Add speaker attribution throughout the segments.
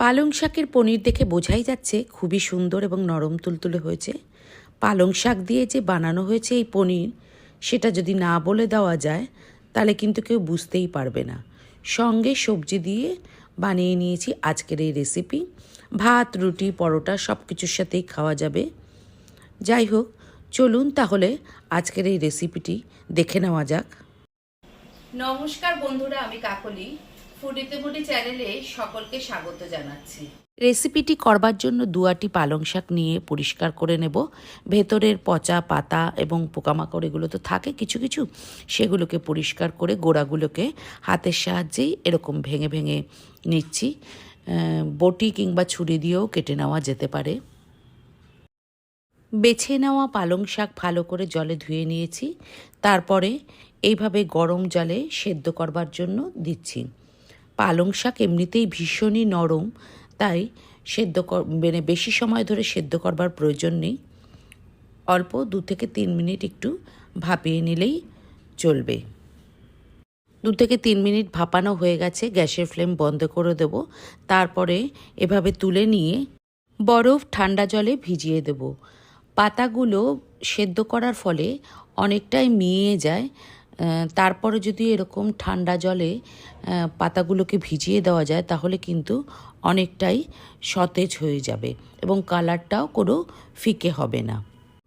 Speaker 1: পালং শাকের পনির দেখে বোঝাই যাচ্ছে খুবই সুন্দর এবং নরম তুলতুলে হয়েছে। পালং শাক দিয়ে যে বানানো হয়েছে এই পনির, সেটা যদি না বলে দেওয়া যায়, তাহলে কিন্তু কেউ বুঝতেই পারবে না। সঙ্গে সবজি দিয়ে বানিয়ে নিয়েছি আজকের এই রেসিপি ভাত, রুটি, পরোটা সব কিছুর সাথেই খাওয়া যাবে। যাই হোক, চলুন তাহলে আজকের এই রেসিপিটি দেখে নেওয়া যাক।
Speaker 2: নমস্কার বন্ধুরা, আমি কাকলি।
Speaker 1: রেসিপিটি করবার জন্য দুয়াটি পালং শাক নিয়ে পরিষ্কার করে নেব। ভেতরের পচা পাতা এবং পোকামাকড় এগুলো তো থাকে কিছু কিছু, সেগুলোকে পরিষ্কার করে গোড়াগুলোকে হাতের সাহায্যেই এরকম ভেঙে ভেঙে নিচ্ছি। বটি কিংবা ছুরি দিয়েও কেটে নেওয়া যেতে পারে। বেছে নেওয়া পালং শাক ভালো করে জলে ধুয়ে নিয়েছি। তারপরে এইভাবে গরম জলে সেদ্ধ করবার জন্য দিচ্ছি। পালং শাক এমনিতেই ভীষণই নরম, তাই সেদ্ধ মানে বেশি সময় ধরে সেদ্ধ করবার প্রয়োজন নেই। অল্প দু থেকে তিন মিনিট একটু ভাপিয়ে নিলেই চলবে। দু থেকে তিন মিনিট ভাপানো হয়ে গেছে, গ্যাসের ফ্লেম বন্ধ করে দেব। তারপরে এভাবে তুলে নিয়ে বরফ ঠান্ডা জলে ভিজিয়ে দেব। পাতাগুলো সেদ্ধ করার ফলে অনেকটাই মিয়ে যায় তারপরে যদি এরকম ঠান্ডা জলে পাতাগুলোকে ভিজিয়ে দেওয়া যায়, তাহলে কিন্তু অনেকটাই সতেজ হয়ে যাবে এবং কালারটাও কোনো ফিকে হবে না।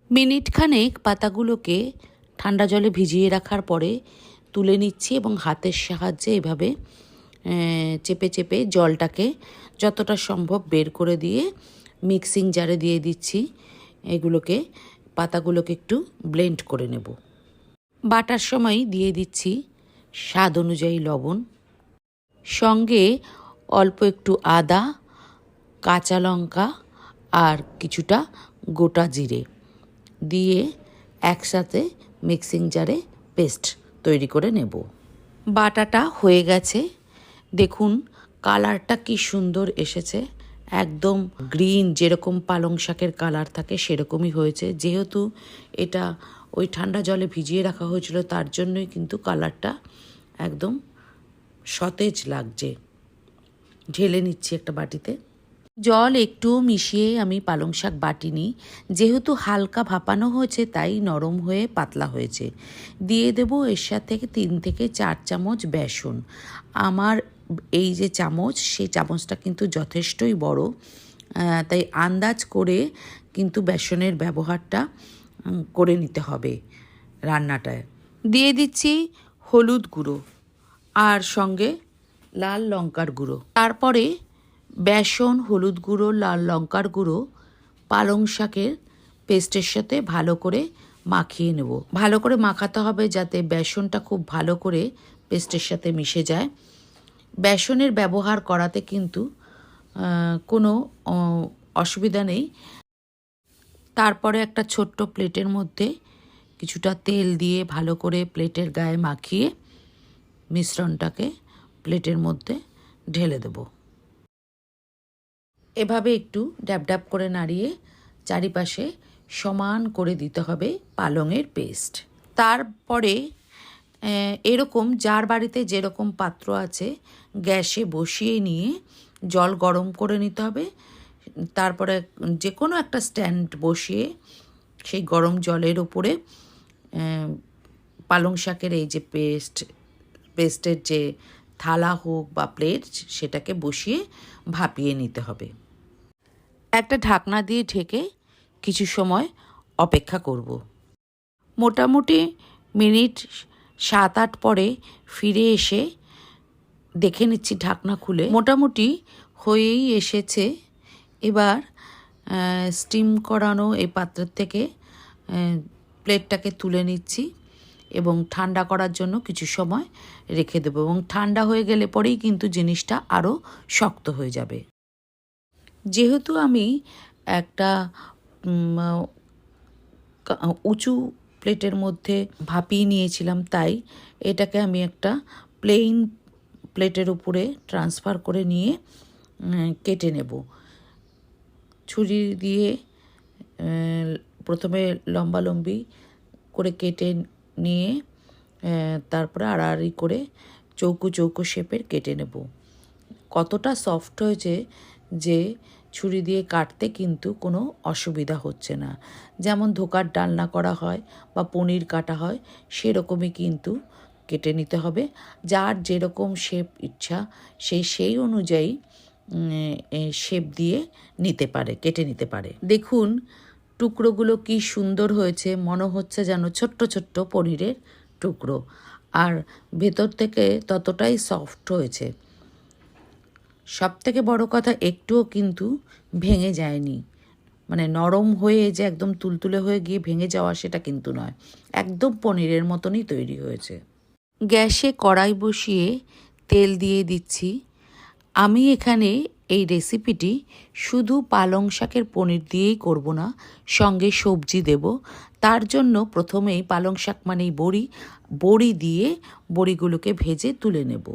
Speaker 1: মিনিট খানেক পাতাগুলোকে ঠান্ডা জলে ভিজিয়ে রাখার পরে তুলে নিচ্ছি এবং হাতের সাহায্যে এভাবে চেপে চেপে জলটাকে যতটা সম্ভব বের করে দিয়ে মিক্সিং জারে দিয়ে দিচ্ছি। এগুলোকে, পাতাগুলোকে একটু ব্লেন্ড করে নেব। বাটার সময় দিয়ে দিচ্ছি স্বাদ অনুযায়ী লবণ। সঙ্গে অল্প একটু আদা, কাঁচা লঙ্কা আর কিছুটা গোটা জিরে দিয়ে একসাথে মিক্সিং জারে পেস্ট তৈরি করে নেব। বাটাটা হয়ে গেছে। দেখুন, কালারটা কি সুন্দর এসেছে। একদম গ্রিন যেরকম পালং শাকের কালার থাকে সেরকমই হয়েছে। যেহেতু এটা ওই ঠান্ডা জলে ভিজিয়ে রাখা হয়েছিল, তার জন্যই কিন্তু কালারটা একদম সতেজ লাগছে। ঢেলে নিচ্ছি একটা বাটিতে। জল একটু মিশিয়ে আমি পালং শাক বাটিনি। যেহেতু হালকা ভাপানো হয়েছে, তাই নরম হয়ে পাতলা হয়েছে। দিয়ে দেবো এর সাথে তিন থেকে চার চামচ বেসন। আমার এই যে চামচ, সেই চামচটা কিন্তু যথেষ্টই বড়। তাই আন্দাজ করে কিন্তু বেসনের ব্যবহারটা করে নিতে হবে রান্নাটায়। দিয়ে দিচ্ছি হলুদ গুঁড়ো আর সঙ্গে লাল লঙ্কার গুঁড়ো। তারপরে বেসন, হলুদ গুঁড়ো, লাল লঙ্কার গুঁড়ো, পালং শাকের পেস্টের সাথে ভালো করে মাখিয়ে নেব। ভালো করে মাখাতে হবে যাতে বেসনটা খুব ভালো করে পেস্টের সাথে মিশে যায়। বেসনের ব্যবহার করাতে কিন্তু কোনো অসুবিধা নেই। তারপরে একটা ছোট্ট প্লেটের মধ্যে কিছুটা তেল দিয়ে ভালো করে প্লেটের গায়ে মাখিয়ে মিশ্রণটাকে প্লেটের মধ্যে ঢেলে দেব। এভাবে একটু ড্যাব ড্যাব করে নাড়িয়ে চারিপাশে সমান করে দিতে হবে পালংয়ের পেস্ট। তারপরে এরকম যার বাড়িতে যেরকম পাত্র আছে, গ্যাসে বসিয়ে নিয়ে জল গরম করে নিতে হবে। তারপরে যে কোনো একটা স্ট্যান্ড বসিয়ে সেই গরম জলের ওপরে পালং শাকের এই যে পেস্ট, পেস্টের যে থালা হোক বা প্লেট, সেটাকে বসিয়ে ভাপিয়ে নিতে হবে। একটা ঢাকনা দিয়ে ঢেকে কিছু সময় অপেক্ষা করব। মোটামুটি মিনিট সাত আট পরে ফিরে এসে দেখে নিচ্ছি ঢাকনা খুলে। মোটামুটি হয়েই এসেছে। এবার স্টিম করানো এই পাত্রের থেকে প্লেটটাকে তুলে নিচ্ছি। এবং ঠান্ডা করার জন্য কিছু সময় রেখে দেবো এবং ঠান্ডা হয়ে গেলে পরেই কিন্তু জিনিসটা আরও শক্ত হয়ে যাবে। যেহেতু আমি একটা উঁচু প্লেটের মধ্যে ভাপিয়ে নিয়েছিলাম, তাই এটাকে আমি একটা প্লেন প্লেটের উপরে ট্রান্সফার করে নিয়ে কেটে নেব। ছুরি দিয়ে প্রথমে লম্বালম্বি করে কেটে নিয়ে তারপরে আড়াআড়ি করে চৌকো চৌকো শেপের কেটে নেব। কতটা সফট হয়েছে যে ছুরি দিয়ে কাটতে কিন্তু কোনো অসুবিধা হচ্ছে না। যেমন ধোকার ডালনা করা হয় বা পনির কাটা হয়, সেরকমই কিন্তু কেটে নিতে হবে। যার যেরকম শেপ ইচ্ছা সেই সেই অনুযায়ী শেপ দিয়ে নিতে পারে, কেটে নিতে পারে। দেখুন টুকরোগুলো কি সুন্দর হয়েছে, মনে হচ্ছে যেন ছোট্ট ছোট্ট পনিরের টুকরো। আর ভেতর থেকে ততটাই সফট হয়েছে। সব থেকে বড় কথা, একটুও কিন্তু ভেঙে যায়নি। মানে নরম হয়ে যে একদম তুলতুলে হয়ে গিয়ে ভেঙে যাওয়া সেটা কিন্তু নয়। একদম পনিরের মতনই তৈরি হয়েছে। গ্যাসে কড়াই বসিয়ে তেল দিয়ে দিচ্ছি। আমি এখানে এই রেসিপিটি শুধু পালং শাকের পনির দিয়েই করব না, সঙ্গে সবজি দেব। তার জন্য প্রথমেই পালং শাক মানেই বড়ি। বড়ি দিয়ে বড়িগুলোকে ভেজে তুলে নেব।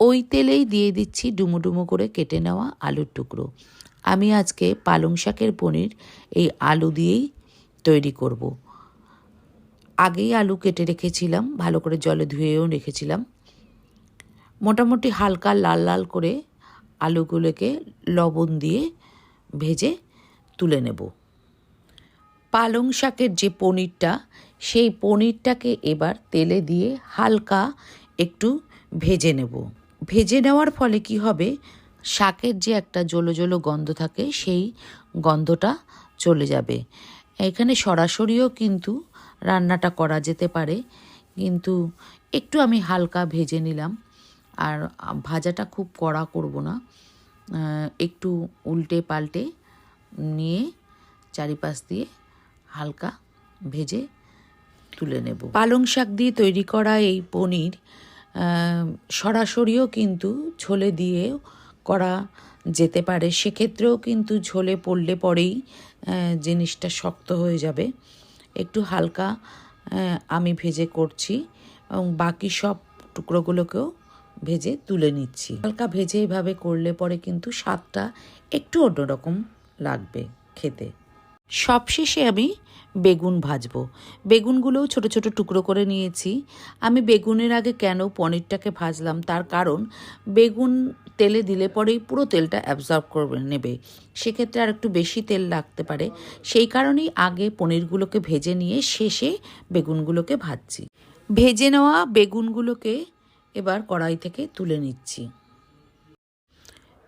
Speaker 1: ওই তেলেই দিয়ে দিচ্ছি ডুমো ডুমো করে কেটে নেওয়া আলুর টুকরো। আমি আজকে পালং শাকের পনির এই আলু দিয়েই তৈরি করব। আগেই আলু কেটে রেখেছিলাম, ভালো করে জলে ধুয়েও রেখেছিলাম। মোটামুটি হালকা লাল লাল করে আলুগুলোকে লবণ দিয়ে ভেজে তুলে নেব। পালং শাকের যে পনিরটা, সেই পনিরটাকে এবার তেলে দিয়ে হালকা একটু ভেজে নেব। ভেজে নেওয়ার ফলে কি হবে? শাকের যে একটা জলো জলো গন্ধ থাকে, সেই গন্ধটা চলে যাবে। এখানে সরাসরিও কিন্তু রান্নাটা করা যেতে পারে, কিন্তু একটু আমি হালকা ভেজে নিলাম। আর ভাজাটা খুব কড়া করব না। একটু উল্টে পাল্টে নিয়ে চারিপাশ দিয়ে হালকা ভেজে তুলে নেব। পালং শাক দিয়ে তৈরি করা এই পনির সরাসরিও কিন্তু ঝোলে দিয়ে করা যেতে পারে। সেক্ষেত্রেও কিন্তু ঝোলে পড়লে পরেই জিনিসটা শক্ত হয়ে যাবে। একটু হালকা আমি ভেজে করছি এবং বাকি সব টুকরোগুলোকেও ভেজে তুলে নিচ্ছি। হালকা ভেজে এইভাবে করলে পরে কিন্তু স্বাদটা একটু অন্যরকম লাগবে খেতে। সবশেষে আমি বেগুন ভাজবো। বেগুনগুলোও ছোট ছোট টুকরো করে নিয়েছি। আমি বেগুনের আগে কেন পনিরটাকে ভাজলাম? তার কারণ বেগুন তেলে দিলে পরেই পুরো তেলটা অ্যাবজর্ব করবে নেবে। সেক্ষেত্রে আর একটু বেশি তেল লাগতে পারে। সেই কারণেই আগে পনিরগুলোকে ভেজে নিয়ে শেষে বেগুনগুলোকে ভাজছি। ভেজে নেওয়া বেগুনগুলোকে এবার কড়াই থেকে তুলে নিচ্ছি।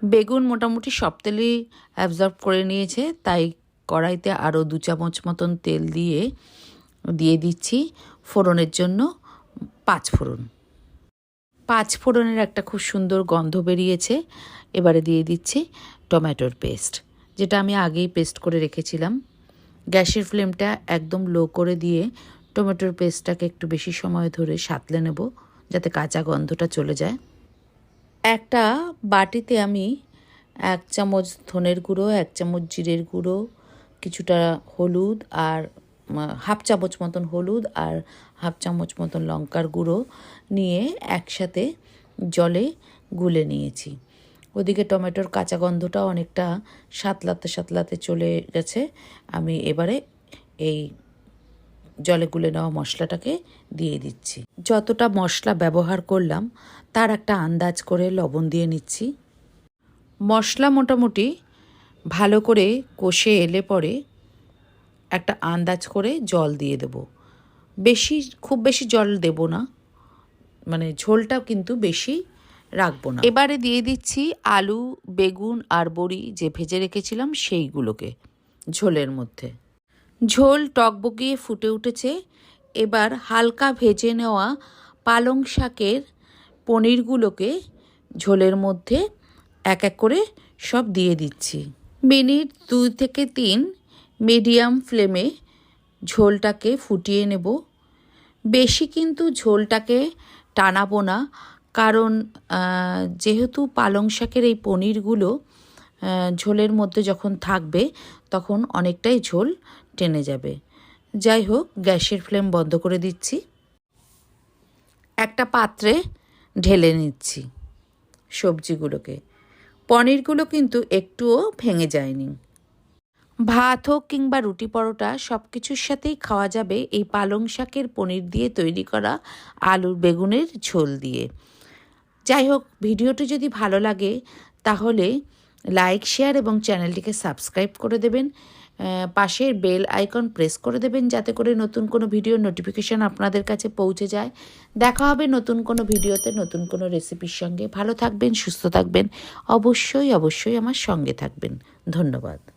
Speaker 1: বেগুন মোটামুটি সব তেলই অ্যাবজর্ব করে নিয়েছে, তাই কড়াইতে আরও দু চামচ মতন তেল দিয়ে দিয়ে দিচ্ছি ফোড়নের জন্য পাঁচ ফোড়ন। পাঁচ ফোড়নের একটা খুব সুন্দর গন্ধ বেরিয়েছে, এবারে দিয়ে দিচ্ছি টমেটোর পেস্ট, যেটা আমি আগেই পেস্ট করে রেখেছিলাম। গ্যাসের ফ্লেমটা একদম লো করে দিয়ে টমেটোর পেস্টটাকে একটু বেশি সময় ধরে সাতলে নেব। যাতে কাঁচা গন্ধটা চলে যায়। একটা বাটিতে আমি এক চামচ ধনের গুঁড়ো, এক চামচ জিরের গুঁড়ো, কিছুটা হলুদ আর হাফ চামচ মতন হলুদ আর হাফ চামচ মতন লঙ্কার গুঁড়ো নিয়ে একসাথে জলে গুলে নিয়েছি। ওদিকে টমেটোর কাঁচা গন্ধটা অনেকটা সাতলাতে সাতলাতে চলে গেছে। আমি এবারে এই জলে গুলে নেওয়া মশলাটাকে দিয়ে দিচ্ছি। যতটা মশলা ব্যবহার করলাম, তার একটা আন্দাজ করে লবণ দিয়ে নিচ্ছি। মশলা মোটামুটি ভালো করে কষে এলে পরে একটা আন্দাজ করে জল দিয়ে দেব। বেশি, খুব বেশি জল দেব না মানে ঝোলটা কিন্তু বেশি রাখব না। এবারে দিয়ে দিচ্ছি আলু, বেগুন আর বড়ি যে ভেজে রেখেছিলাম সেইগুলোকে ঝোলের মধ্যে। ঝোল টকবগিয়ে ফুটে উঠেছে। এবার হালকা ভেজে নেওয়া পালং শাকের পনিরগুলোকে ঝোলের মধ্যে এক এক করে সব দিয়ে দিচ্ছি। মিনিট দুই থেকে তিন মিডিয়াম ফ্লেমে ঝোলটাকে ফুটিয়ে নেব। বেশি কিন্তু ঝোলটাকে টানাবো না, কারণ যেহেতু পালং শাকের এই পনিরগুলো ঝোলের মধ্যে যখন থাকবে তখন অনেকটাই ঝোল টেনে যাবে। যাই হোক, গ্যাসের ফ্লেম বন্ধ করে দিচ্ছি। একটা পাত্রে ঢেলে নিচ্ছি সবজিগুলোকে। পনিরগুলো কিন্তু একটুও ভেঙে যায়নি। ভাত হোক কিংবা রুটি পরোটা সব কিছুর সাথেই খাওয়া যাবে এই পালং শাকের পনির দিয়ে তৈরি করা আলুর বেগুনের ঝোল দিয়ে। যাই হোক, ভিডিওটি যদি ভালো লাগে, তাহলে লাইক শেয়ার এবং চ্যানেলটিকে সাবস্ক্রাইব করে দেবেন। পাশের বেল আইকন প্রেস করে দেবেন যাতে করে নতুন কোনো ভিডিও নোটিফিকেশান আপনাদের কাছে পৌঁছে যায়। দেখা হবে নতুন কোনো ভিডিওতে নতুন কোনো রেসিপির সঙ্গে। ভালো থাকবেন, সুস্থ থাকবেন। অবশ্যই অবশ্যই আমার সঙ্গে থাকবেন। ধন্যবাদ।